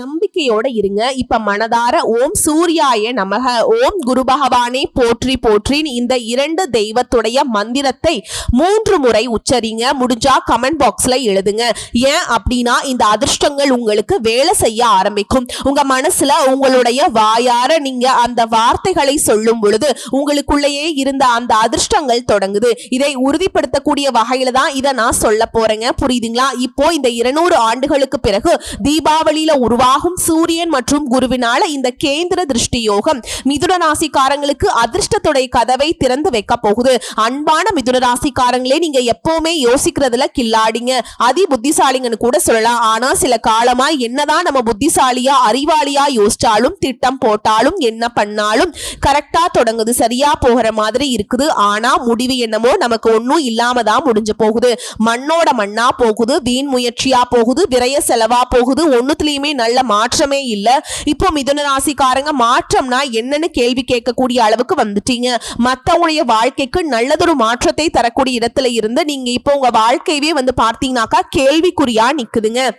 நம்பிக்கையோட இருங்க. இப்ப மனதார ஓம் சூர்யாய நமக ஓம் குரு பகவானே போற்றி போற்றின் இந்த இரண்டு தெய்வத்துடைய மந்திரத்தை மூன்று முறை உச்சரிங்க. முடிஞ்சா கமெண்ட் பாக்ஸ்ல எழுதுங்க. ஏன் அப்படின்னா இந்த அதிர்ஷ்டங்கள் உங்களுக்கு வேலை செய்ய ஆரம்பிக்கும். உங்க மனசுல உங்களுடைய வாயார நீங்க அந்த வார்த்தைகளை சொல்லும் பொழுது உங்களுக்குள்ளேயே இருந்த அந்த அதிர்ஷ்டங்கள் தொடங்குது. இதை உறுதிப்படுத்தக்கூடிய வகையில தான் இதை நான் சொல்ல போறேங்க. புரியுதுங்களா? இப்போ இந்த இருநூறு ஆண்டுகளுக்கு பிறகு தீபாவளியில உருவாகும் சூரியன் மற்றும் குருவினால இந்த கேந்திர திருஷ்டி யோகம் மிதுன ராசிக்காரங்களுக்கு அதிர்ஷ்டத்துடைய கதவை திறந்து வைக்க போகுது. அன்பான மிதுன ராசிக்காரங்களே நீங்க எப்பவுமே யோசிக்கிறதுல கில்லாடிங்க. அதி புத்திசாலிங்கன்னு கூட சொல்லலாம். ஆனா சில காலமா என்னதான் நம்ம புத்திசாலியா அறிவாளியா யோசிச்சாலும் திட்டம் போட்டாலும் என்ன பண்ணாலும் கரெக்டா தொடங்குது. சரியா போகிற மாதிரி இருக்குது. ஆனா முடிவு என்னமோ நமக்கு ஒன்றும் இல்லாம தான் முடிஞ்சு போகுது. மண்ணோட மண்ணா போகுது. வீண் முயற்சியா போகுது. விரய செலவா போகுது. ஒன்னுத்துலயுமே நல்ல மாற்றமே இல்ல. இப்போ மிதுன ராசிக்காரங்க மாற்றம்னா என்னன்னு கேள்வி கேட்கக்கூடிய அளவுக்கு வந்துட்டீங்க. மத்தவங்களுடைய வாழ்க்கைக்கு நல்லதொரு மாற்றத்தை தரக்கூடிய இடத்துல இருந்து நீங்க இப்போ உங்க வாழ்க்கையவே வந்து பார்த்தீங்கன்னாக்கா கேள்விக்குறியா நிக்குதுங்க.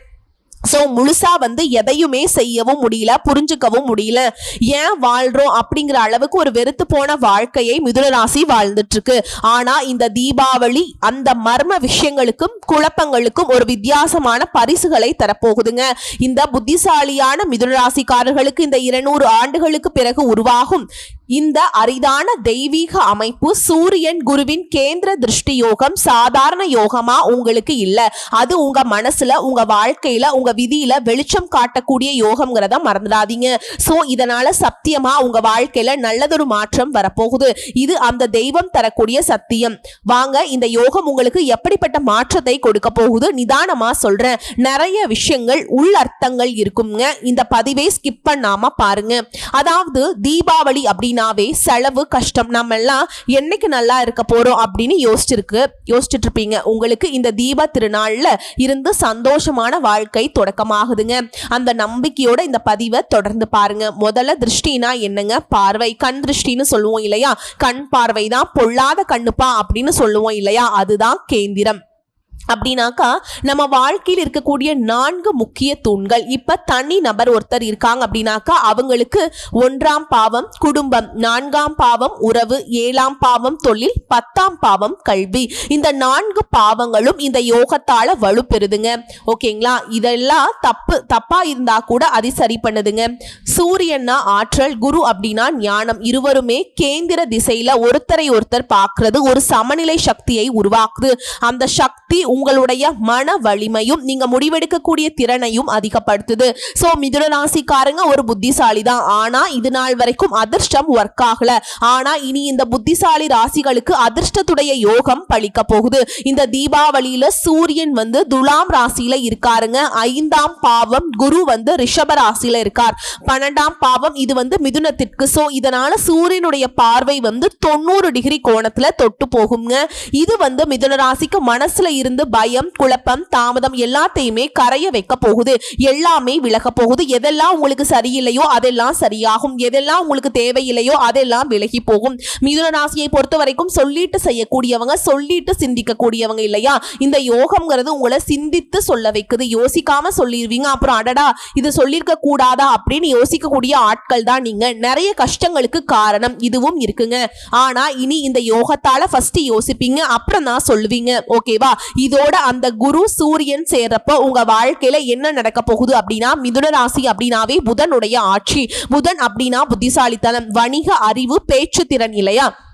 ஸோ முழுசா வந்து எதையுமே செய்யவும் முடியல புரிஞ்சுக்கவும் முடியல. ஏன் வாழ்றோம் அப்படிங்கிற அளவுக்கு ஒரு வெறுத்து போன வாழ்க்கையை மிதுனராசி வாழ்ந்துட்டு இருக்கு ஆனா இந்த தீபாவளி அந்த மர்ம விஷயங்களுக்கும் குழப்பங்களுக்கும் ஒரு வித்தியாசமான பரிசுகளை தரப்போகுதுங்க. இந்த புத்திசாலியான மிதுனராசிக்காரர்களுக்கு இந்த இருநூறு ஆண்டுகளுக்கு பிறகு உருவாகும் இந்த அரிதான தெய்வீக அமைப்பு சூரியன் குருவின் கேந்திர திருஷ்டி யோகம் சாதாரண யோகமா உங்களுக்கு இல்ல. அது உங்க மனசுல உங்க வாழ்க்கையில உங்க விதியில வெளிச்சம் காட்டக்கூடிய யோகம்ங்கிறத மறந்துடாதீங்க. சோ இதனால சத்தியமா உங்க வாழ்க்கையில நல்லதொரு மாற்றம் வரப்போகுது. இது அந்த தெய்வம் தரக்கூடிய சத்தியம். வாங்க இந்த யோகம் உங்களுக்கு எப்படிப்பட்ட மாற்றத்தை கொடுக்க போகுது? நிதானமா சொல்றேன். நிறைய விஷயங்கள் உள் அர்த்தங்கள் இருக்குங்க. இந்த பதிவை ஸ்கிப் பண்ணாம பாருங்க. அதாவது தீபாவளி அப்படின்னாவே செலவு கஷ்டம் நம்ம எல்லாம் என்னைக்கு நல்லா இருக்க போறோம் அப்படின்னு யோசிச்சிருக்கு. யோசிச்சுட்டு இருப்பீங்க. உங்களுக்கு இந்த தீப திருநாள்ல இருந்து சந்தோஷமான வாழ்க்கை தொடக்கமாகுதுங்க. அந்த நம்பிக்கையோட இந்த பதிவை தொடர்ந்து பாருங்க. முதல்ல திருஷ்டினா என்னங்க? பார்வை. கண் திருஷ்டின்னு சொல்லுவோம் இல்லையா? கண் பார்வை தான் பொல்லாத கண்ணுப்பா அப்படின்னு சொல்லுவோம் இல்லையா? அதுதான் கேந்திரம். அப்படின்னாக்கா நம்ம வாழ்க்கையில் இருக்கக்கூடிய நான்கு முக்கிய தூண்கள். இப்போ தனி நபர் ஒருத்தர் இருக்காங்க அப்படின்னாக்கா அவங்களுக்கு ஒன்றாம் பாவம் குடும்பம். நான்காம் பாவம் உறவு. ஏழாம் பாவம் தொழில். பத்தாம் பாவம் கல்வி. இந்த நான்கு பாவங்களும் இந்த யோகத்தால வலுப்பெறுதுங்க. ஓகேங்களா? இதெல்லாம் தப்பு தப்பா இருந்தா கூட அதை சரி பண்ணுதுங்க. சூரியன்னா ஆற்றல் குரு அப்படின்னா ஞானம். இருவருமே கேந்திர திசையில ஒருத்தரை ஒருத்தர் பார்க்கறது ஒரு சமநிலை சக்தியை உருவாக்குது. அந்த சக்தி உங்களுடைய மன வலிமையும் நீங்க முடிவெடுக்கக்கூடிய திறனையும் அதிகப்படுத்துது. சோ மிதுன ராசிக்காரங்க ஒரு புத்திசாலி தான் ஆனா இது நாள் வரைக்கும் அதிர்ஷ்டம் ஒர்க் ஆகல. ஆனா இனி இந்த புத்திசாலி ராசிகளுக்கு அதிர்ஷ்டத்துடைய யோகம் பழிக்க போகுது. இந்த தீபாவளியில சூரியன் வந்து துலாம் ராசியில இருக்காருங்க. ஐந்தாம் பாவம் குரு வந்து ரிஷப ராசியில இருக்கார். பன்னெண்டாம் பாவம் இது வந்து மிதுனத்திற்கு. சோ இதனால சூரியனுடைய பார்வை வந்து தொண்ணூறு டிகிரி கோணத்துல தொட்டு போகுங்க. இது வந்து மிதுன ராசிக்கு மனசுல இருந்து பயம் குழப்பம் தாமதம் எல்லாத்தையுமே கரைய வைக்க போகுது. எல்லாமே விலக போகுது. எதெல்லாம் உங்களுக்கு சரியில்லையோ அதெல்லாம் சரியாகும். எதெல்லாம் உங்களுக்கு தேவையில்லையோ அதெல்லாம் விலகி போகும். மிதுன ராசியை பொறுத்த வரைக்கும் சொல்லிட்டு செய்யக்கூடியவங்க சொல்லிட்டு சிந்திக்க கூடியவங்க இல்லையா? இந்த யோகம்ங்கிறது உங்களை சிந்தித்து சொல்ல வைக்குது. யோசிக்காம சொல்லிடுவீங்க. அப்புறம் அடடா இது சொல்லியிருக்க கூடாதா அப்படின்னு யோசிக்கக்கூடிய ஆட்கள் தான் நீங்க. நிறைய கஷ்டங்களுக்கு காரணம் இதுவும் இருக்குங்க. ஆனா இனி இந்த யோகத்தால ஃபர்ஸ்ட் யோசிப்பீங்க. அப்புறம் தான் சொல்லுவீங்க. ஓகேவா? இதோட அந்த குரு சூரியன் சேர்றப்ப உங்க வாழ்க்கையில என்ன நடக்க போகுது அப்படின்னா மிதுன ராசி அப்படின்னாவே புதனுடைய ஆட்சி. புதன் அப்படின்னா புத்திசாலித்தனம் வணிக அறிவு பேச்சு திறன் இல்லையா?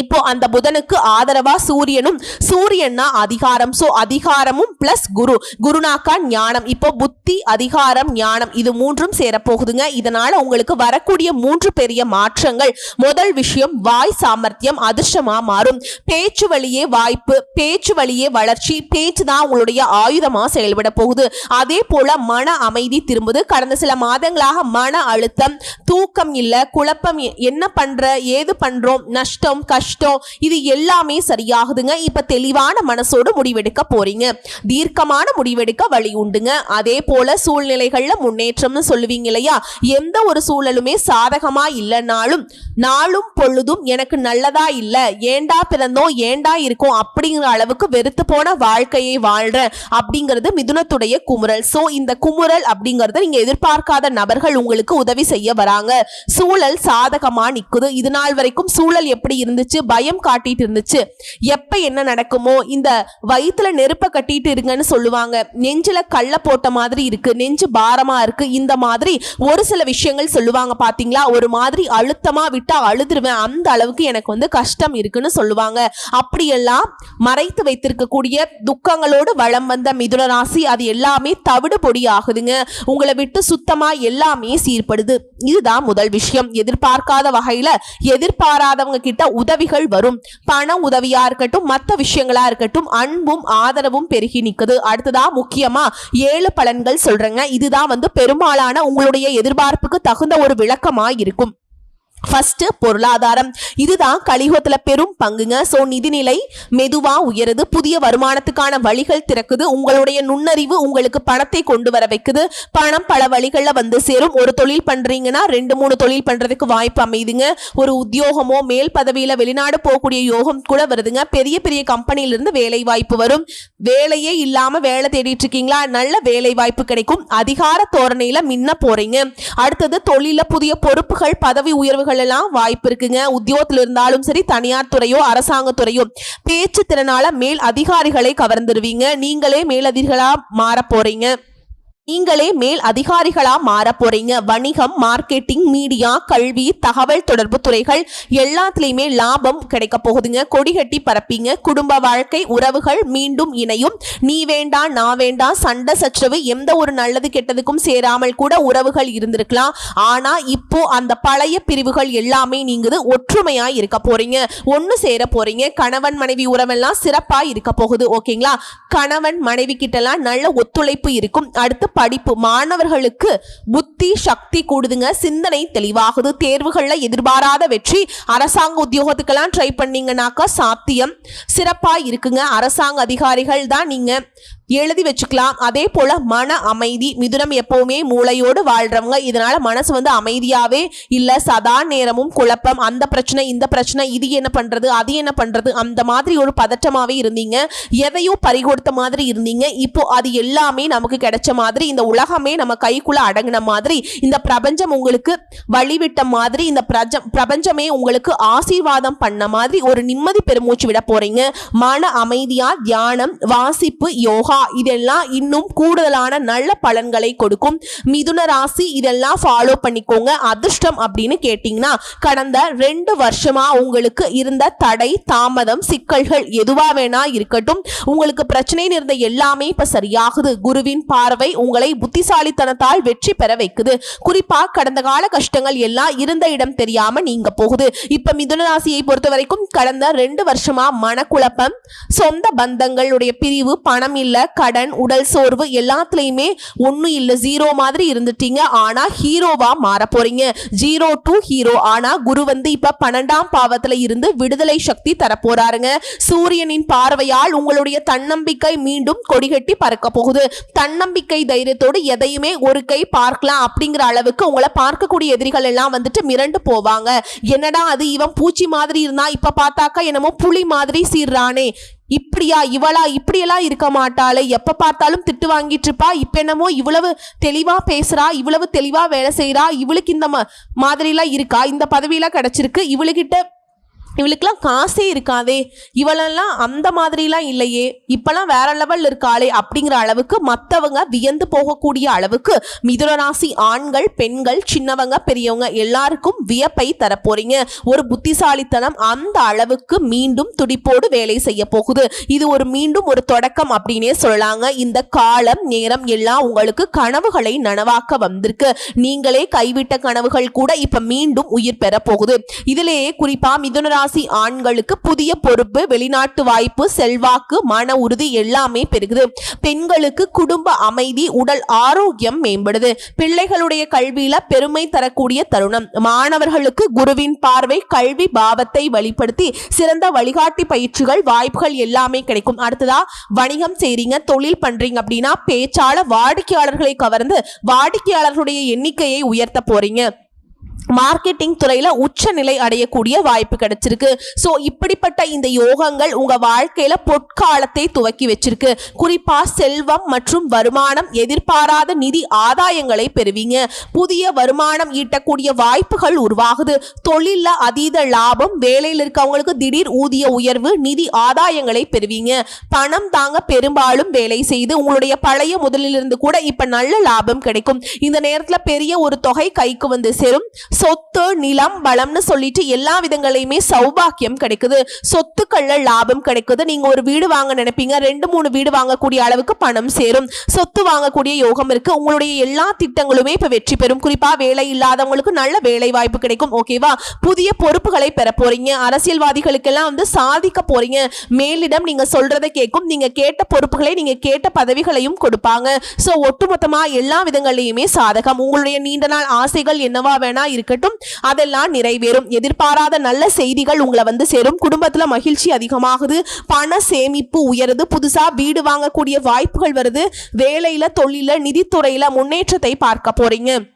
இப்போ அந்த புதனுக்கு ஆதரவா சூரியனும் சூரியன்னா அதிகாரம். ஸோ அதிகாரமும் பிளஸ் குரு. குருனாக்கா ஞானம். இப்போ புத்தி அதிகாரம் ஞானம் இது மூன்றும் சேரப்போகுதுங்க. இதனால உங்களுக்கு வரக்கூடிய மூன்று பெரிய மாற்றங்கள். முதல் விஷயம் வாய் சாமர்த்தியம் அதிர்ஷ்டமா மாறும். பேச்சு வழியே வாய்ப்பு பேச்சு வழியே வளர்ச்சி பேச்சு தான் உங்களுடைய ஆயுதமா செயல்பட போகுது. அதே போல மன அமைதி திரும்புது. கடந்த சில மாதங்களாக மன அழுத்தம் தூக்கம் இல்லை குழப்பம் என்ன பண்ற ஏது பண்றோம் நஷ்டம் கஷ்டம் கஷ்டம். இது எல்லாமே சரியாகுதுங்க. இப்ப தெளிவான மனசோடு முடிவெடுக்க போறீங்க. தீர்க்கமான முடிவெடுக்க வழி உண்டுங்க. அதே போல சூழ்நிலைகள்ல முன்னேற்றம்னு சொல்லுவீங்க இல்லையா? எந்த ஒரு சூழலுமே சாதகமா இல்லைனாலும் நாளும் பொழுதும் எனக்கு நல்லதா இல்ல ஏண்டா பிறந்தோம் ஏண்டா இருக்கும் அப்படிங்கிற அளவுக்கு வெறுத்து போன வாழ்க்கையை வாழ்ற அப்படிங்கிறது மிதுனத்துடைய குமுறல். சோ இந்த குமுறல் அப்படிங்கறத நீங்க எதிர்பார்க்காத நபர்கள் உங்களுக்கு உதவி செய்ய வராங்க. சூழல் சாதகமா நிக்குது. இது நாள் வரைக்கும் சூழல் எப்படி இருந்துச்சு? பயம் காட்டிட்டு இருந்துச்சு. எப்ப என்ன நடக்குமோ இந்த வயித்துல நெருப்ப கட்டிட்டு இருங்கன்னு சொல்லுவாங்க. நெஞ்சில கள்ள போட்ட மாதிரி இருக்கு நெஞ்சு பாரமா இருக்கு இந்த மாதிரி ஒரு சில விஷயங்கள் சொல்லுவாங்க பாத்தீங்களா? ஒரு மாதிரி அழுத்தமா விட்டா அழுதுருவேன் அந்த அளவுக்கு எனக்கு வந்து கஷ்டம் இருக்குன்னு சொல்லுவாங்க. அப்படியெல்லாம் மறைத்து வைத்திருக்கக்கூடிய துக்கங்களோடு வளம் வந்த மிதுன ராசி அது எல்லாமே தவிடு பொடி ஆகுதுங்க. உங்களை விட்டு சுத்தமா எல்லாமே சீர்படுது. இதுதான் முதல் விஷயம். எதிர்பார்க்காத வகையில எதிர்பாராதவங்க கிட்ட உதவிகள் வரும். பண உதவியா இருக்கட்டும் மற்ற விஷயங்களா இருக்கட்டும் அன்பும் ஆதரவும் பெருகி நிற்குது அடுத்ததா முக்கியமா ஏழு பலன்கள் சொல்றேங்க. இதுதான் வந்து பெரும்பாலான உங்களுடைய எதிர்பார்ப்புக்கு தகுந்த ஒரு விளக்கமா இருக்கும். ஃபர்ஸ்ட் பொருளாதாரம். இதுதான் கலியுகத்துல பெரும் பங்குங்க. சோ நிதிநிலை மெதுவா உயருது. புதிய வருமானத்துக்கான வழிகள் திறக்குது. உங்களுடைய நுண்ணறிவு உங்களுக்கு பணத்தை கொண்டு வர வைக்குது. பணம் பல வழிகள்ல வந்து சேரும். ஒரு தொழில் பண்றீங்கன்னா ரெண்டு மூணு தொழில் பண்றதுக்கு வாய்ப்பு அமையுதுங்க ஒரு உத்தியோகமோ மேல் பதவியில வெளிநாடு போகக்கூடிய யோகம் கூட வருதுங்க. பெரிய பெரிய கம்பெனில இருந்து வேலை வாய்ப்பு வரும். வேலையே இல்லாம வேலை தேடிட்டு இருக்கீங்களா நல்ல வேலை வாய்ப்பு கிடைக்கும். அதிகார தோரணையில மின்ன போறீங்க. அடுத்தது தொழில புதிய பொறுப்புகள் பதவி உயர்வுகள் எல்லாம் வாய்ப்பு இருக்குங்க. உத்தியோகத்தில் இருந்தாலும் சரி தனியார் துறையோ அரசாங்கத்துறையோ பேச்சு திறனால மேல் அதிகாரிகளை கவர்ந்துருவீங்க. நீங்களே மேலதிகளா மாற போறீங்க. நீங்களே மேல் அதிகாரிகளா மாற போறீங்க. வணிகம் மார்க்கெட்டிங் மீடியா கல்வி தகவல் தொடர்பு துறைகள் எல்லாத்துலயுமே லாபம் கிடைக்க போகுதுங்க. கொடிகட்டி பரப்பீங்க. குடும்ப வாழ்க்கை உறவுகள் மீண்டும் இணையும். நீ வேண்டாம் நான் வேண்டாம் சண்டை சச்சரவு எந்த ஒரு நல்லது கெட்டதுக்கும் சேராமல் கூட உறவுகள் இருந்திருக்கலாம். ஆனா இப்போ அந்த பழைய பிரிவுகள் எல்லாமே நீங்குது. ஒற்றுமையா இருக்க போறீங்க. ஒன்னு சேர போறீங்க. கணவன் மனைவி உறவெல்லாம் சிறப்பா இருக்க போகுது. ஓகேங்களா? கணவன் மனைவி கிட்டலாம் நல்ல ஒத்துழைப்பு இருக்கும். அடுத்து படிப்பு. மாணவர்களுக்கு புத்தி சக்தி கூடுதுங்க. சிந்தனை தெளிவாகுது. தேர்வுகளில் எதிர்பாராத வெற்றி. அரசாங்க உத்தியோகத்துக்கெல்லாம் ட்ரை பண்ணீங்கன்னாக்கா சாத்தியம். சிறப்பாக இருக்குங்க. அரசாங்க அதிகாரிகள் தான் நீங்கள் எழுதி வச்சுக்கலாம். அதே போல மன அமைதி மிதுனம் எப்பவுமே மூளையோடு வாழ்றவங்க. இதனால மனசு வந்து அமைதியாவே இல்ல சதா நேரமும் குழப்பம். அந்த பிரச்சனை இந்த பிரச்சனை இது என்ன பண்றது அது என்ன பண்றது அந்த மாதிரி ஒரு பதட்டமாவே இருந்தீங்க. எதையோ பறிகொடுத்த மாதிரி இருந்தீங்க. இப்போ அது எல்லாமே நமக்கு கிடைச்ச மாதிரி இந்த உலகமே நம்ம கைக்குள்ள அடங்கின மாதிரி இந்த பிரபஞ்சம் உங்களுக்கு வழிவிட்ட மாதிரி இந்த பிரஜ பிரபஞ்சமே உங்களுக்கு ஆசீர்வாதம் பண்ண மாதிரி ஒரு நிம்மதி பெருமூச்சு விட போறீங்க. மன அமைதியா தியானம் வாசிப்பு யோகா இதெல்லாம் இன்னும் கூடுதலான நல்ல பலன்களை கொடுக்கும். மிதுன ராசி இதெல்லாம் ஃபாலோ பண்ணிக்கோங்க. அதிர்ஷ்டம் அப்படின்னு கேட்டிங்கன்னா கடந்த ரெண்டு வருஷமா உங்களுக்கு இருந்த தடை தாமதம் சிக்கல்கள் எதுவா வேணா இருக்கட்டும். உங்களுக்கு பிரச்சனைன்னு இருந்த எல்லாமே இப்ப சரியாகுது. குருவின் பார்வை உங்களை புத்திசாலித்தனத்தால் வெற்றி பெற வைக்குது. குறிப்பா கடந்த கால கஷ்டங்கள் எல்லாம் இருந்த இடம் தெரியாம நீங்க போகுது. இப்ப மிதுன ராசியை பொறுத்த வரைக்கும் கடந்த ரெண்டு வருஷமா மனக்குழப்பம் சொந்த பந்தங்களுடைய பிரிவு பணம் இல்ல கடன் உடல் சோர்வு எல்லாத்துலயுமே ஒன்றும் இல்லை. ஜீரோ மாதிரி இருந்துட்டீங்க. ஆனால் ஹீரோவா மாற போறீங்க. ஜீரோ டு ஹீரோ ஆனால் குரு வந்து இப்போ பன்னெண்டாம் பாவத்தில் இருந்து விடுதலை சக்தி தரப்போறாருங்க சூரியனின் பார்வையால் உங்களுடைய தன்னம்பிக்கை மீண்டும் கொடிகட்டி பறக்க போகுது. தன்னம்பிக்கை தைரியத்தோடு எதையுமே ஒரு கை பார்க்கலாம் அப்படிங்கிற அளவுக்கு உங்களை பார்க்கக்கூடிய எதிரிகள் எல்லாம் வந்துட்டு மிரண்டு போவாங்க. என்னடா அது? இவன் பூச்சி மாதிரி இருந்தா இப்ப பார்த்தாக்கா என்னமோ புலி மாதிரி சீர்றானே. இப்படியா இவளா இப்படியெல்லாம் இருக்க மாட்டாளே. எப்ப பார்த்தாலும் திட்டு வாங்கிட்டு இருப்பா. இப்ப என்னமோ இவ்வளவு தெளிவா பேசுறா இவ்வளவு தெளிவா வேலை செய்யறா இவளுக்கு இந்த ம- மாதிரிலாம் இருக்கா? இந்த பதவியெல்லாம் கிடைச்சிருக்கு. இவளுகிட்ட இவளுக்கெல்லாம் காசே இருக்காதே. இவளெல்லாம் அந்த மாதிரிலாம் இல்லையே. இப்பெல்லாம் வேற லெவல் இருக்காளே அப்படிங்கிற அளவுக்கு மற்றவங்க வியந்து போகக்கூடிய அளவுக்கு மிதுனராசி ஆண்கள் பெண்கள் சின்னவங்க பெரியவங்க எல்லாருக்கும் வியப்பை தரப்போறீங்க. ஒரு புத்திசாலித்தனம் அந்த அளவுக்கு மீண்டும் துடிப்போடு வேலை செய்ய போகுது. இது ஒரு மீண்டும் ஒரு தொடக்கம் அப்படின்னே சொல்லலாங்க. இந்த காலம் நேரம் எல்லாம் உங்களுக்கு கனவுகளை நனவாக்க வந்திருக்கு. நீங்களே கைவிட்ட கனவுகள் கூட இப்ப மீண்டும் உயிர் பெற போகுது. இதிலேயே குறிப்பா மிதுனராசி ராசி ஆண்களுக்கு புதிய பொறுப்பு வெளிநாட்டு வாய்ப்பு செல்வாக்கு மன உறுதி எல்லாமே பெருகுது. பெண்களுக்கு குடும்ப அமைதி உடல் ஆரோக்கியம் மேம்படுது. பிள்ளைகளுடைய கல்வியில பெருமை தரக்கூடிய தருணம். மாணவர்களுக்கு குருவின் பார்வை கல்வி பாவத்தை வெளிப்படுத்தி சிறந்த வழிகாட்டி பயிற்சிகள் வாய்ப்புகள் எல்லாமே கிடைக்கும். அடுத்ததா வணிகம் செய்றீங்க தொழில் பண்றீங்க அப்படின்னா பேச்சாளர் வாடிக்கையாளர்களை கவர்ந்து வாடிக்கையாளர்களுடைய எண்ணிக்கையை உயர்த்த போறீங்க. மார்க்கெட்டிங் துறையில உச்சநிலை அடையக்கூடிய வாய்ப்பு கிடைச்சிருக்கு. ஸோ இப்படிப்பட்ட இந்த யோகங்கள் உங்க வாழ்க்கையில பொற்காலத்தை துவக்கி வச்சிருக்கு. குறிப்பா செல்வம் மற்றும் வருமானம் எதிர்பாராத நிதி ஆதாயங்களை பெறுவீங்க. புதிய வருமானம் ஈட்டக்கூடிய வாய்ப்புகள் உருவாகுது. தொழிலில் அதீத லாபம் வேலையில் இருக்கவங்களுக்கு திடீர் ஊதிய உயர்வு நிதி ஆதாயங்களை பெறுவீங்க. பணம் தாங்க பெரும்பாலும் வேலை செய்து உங்களுடைய பழைய முதலிலிருந்து கூட இப்ப நல்ல லாபம் கிடைக்கும். இந்த நேரத்துல பெரிய ஒரு தொகை கைக்கு வந்து சேரும். சொத்து நிலம் பலம்னு சொல்லிட்டு எல்லா விதங்களையுமே சௌபாக்கியம் கிடைக்குது. சொத்துக்கள்ல லாபம் கிடைக்குது. நீங்க ஒரு வீடு வாங்க நினைப்பீங்க. ரெண்டு மூணு வீடு வாங்கக்கூடிய அளவுக்கு பணம் சேரும். சொத்து வாங்கக்கூடிய யோகம் இருக்கு. உங்களுடைய எல்லா திட்டங்களுமே இப்ப வெற்றி பெறும். குறிப்பா வேலை இல்லாதவங்களுக்கு நல்ல வேலை வாய்ப்பு கிடைக்கும். ஓகேவா புதிய பொறுப்புகளை பெற போறீங்க. அரசியல்வாதிகளுக்கெல்லாம் வந்து சாதிக்க போறீங்க. மேலிடம் நீங்க சொல்றதை கேட்கும். நீங்க கேட்ட பொறுப்புகளை நீங்க கேட்ட பதவிகளையும் கொடுப்பாங்க. சோ ஒட்டுமொத்தமா எல்லா விதங்களையுமே சாதகம். உங்களுடைய நீண்ட நாள் ஆசைகள் என்னவா வேணா இருக்கட்டும். அதெல்லாம் நிறைவேறும். எதிர்பாராத நல்ல செய்திகள் உங்களை வந்து சேரும். குடும்பத்துல மகிழ்ச்சி அதிகமாகுது. பண சேமிப்பு உயருது. புதுசா வீடு வாங்கக்கூடிய வாய்ப்புகள் வருது. வேலையில தொழில நிதித்துறையில முன்னேற்றத்தை பார்க்க போறீங்க.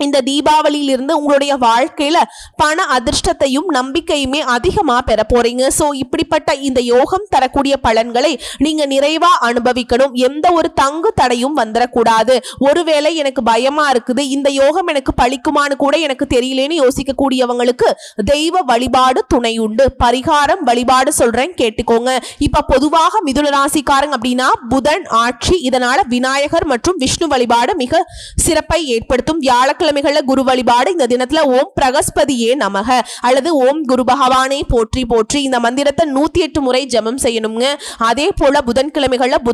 இந்த தீபாவளியிலிருந்து உங்களுடைய வாழ்க்கையில பண அதிர்ஷ்டத்தையும் நம்பிக்கையுமே அதிகமா பெற போறீங்க. ஸோ இப்படிப்பட்ட இந்த யோகம் தரக்கூடிய பலன்களை நீங்க நிறைவா அனுபவிக்கணும். எந்த ஒரு தங்கு தடையும் வந்துடக்கூடாது ஒருவேளை எனக்கு பயமா இருக்குது இந்த யோகம் எனக்கு பழிக்குமான்னு கூட எனக்கு தெரியலேன்னு யோசிக்க கூடியவங்களுக்கு தெய்வ வழிபாடு துணை உண்டு. பரிகாரம் வழிபாடு சொல்றேன் கேட்டுக்கோங்க. இப்ப பொதுவாக மிதுன ராசிக்காரங்க அப்படின்னா புதன் ஆட்சி இதனால விநாயகர் மற்றும் விஷ்ணு வழிபாடு மிக சிறப்பை ஏற்படுத்தும். வியாழக்கிழமைகள்ல குரு வழிபாடு. இந்த தினத்துல ஓம் பிரகஸ்பதியே நமக. அல்லது ஓம் குரு பகவானை போற்றி போற்றி. இந்த மந்திரத்தை நூத்தி எட்டு முறை ஜெபம் செய்யணுங்க அதே போல புதன்கிழமைகள்ல புதன்